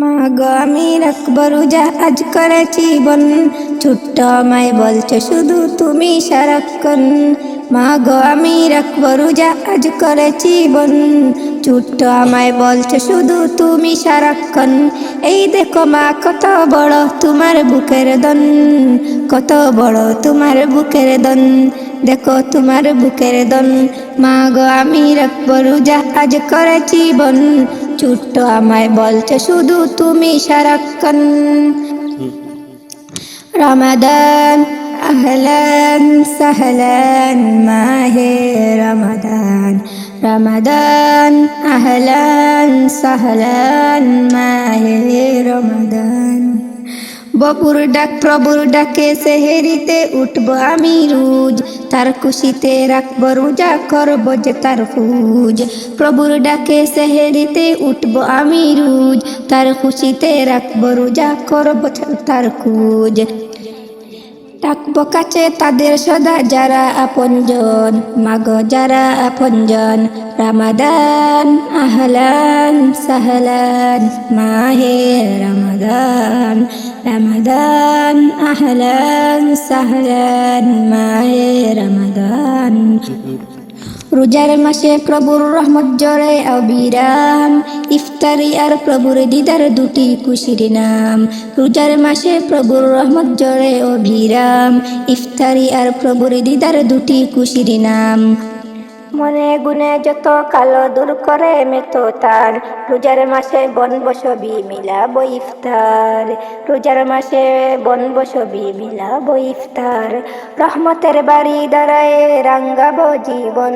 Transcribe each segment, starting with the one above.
মা গো আমি রাখব রোজা আজ করেছি বন ছোট্ট আমায় বলছো, শুধু তুমি সারাক্ষণ। মা গো আমি রাখব রোজা আজ করেছি বন ছোট্ট আমায় বলছো, শুধু তুমি সারাক্ষণ। এই দেখো মা, কত বড় তোমার বুকের দন। কত বড় তোমার বুকের দন। দেখো তোমার বুকের দন। মা গো আমি রাখব রোজা আজ করেছি বন ছোট্ট আমায় বলছে, শুধু তুমি সারাক্ষণ রমাদান, আহলান সাহলান, মাহে রমাদান রমাদান, আহলান সাহলান মা বপুর ডাক, প্রভুর ডাকে সেহেরিতে উঠব আমি রোজ। তার খুশিতে রাখব রোজা করব যে তার ফুজ। প্রভুর ডাকে সেহেরিতে উঠব আমি রোজ। তার খুশিতে রাখব রোজা করব তার খুঁজ। ডাকবো কাছে তাদের সদা যারা আপনজন, মাগ যারা আপনজন। রামাদান আহলান সাহলান, মাহে রামাদান। রামাদান আহলান সাহলান, মাহে রামাদান। রোজার মাসে প্রভুর রহমত জরে, অবিরাম। ইফতারি আর প্রভুর দিদার দুটি খুশির নাম। রোজার মাসে প্রভুর রহমত জরে, অবিরাম। ইফতারি আর প্রভুর দিদার দুটি খুশির নাম। মনে গুনে যত কালো দূর করে মেতো তার। রোজার মাসে বন বসবি মিলা বইফতার রোজার মাসে বন বসবি মিলা বইফতার রহমতের বাড়ি দাঁড়ায় রাঙ্গাব জীবন।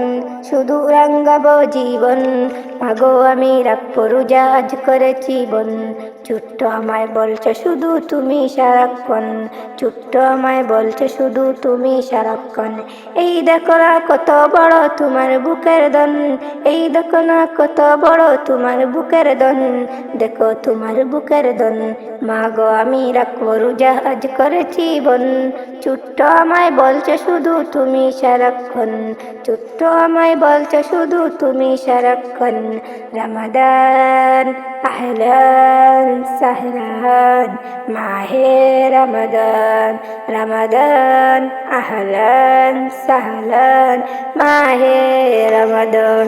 শুধু রাঙ্গাব জীবন মাগো আমি রাখব রোজা আজ করেছি বন ছোট্ট আমায় বলছো শুধু তুমি সারাক্ষণ, ছোট্ট আমায় বলছো শুধু তুমি সারাক্ষণ। এই দেখো না কত বড় তোমার বুকের দন এই দেখো না কত বড় তোমার বুকের দন দেখো তোমার বুকের দন মা গো আমি রাখব আজ করেছি বন ছোট্ট আমায় বলছো শুধু তুমি সারাক্ষণ, ছোট্ট আমায় বলছো শুধু তুমি সারাক্ষণ রমাদান, আহলান সাহলান, মাহে রমাদান রমাদান, আহলান সাহলান, মাহে রমাদান।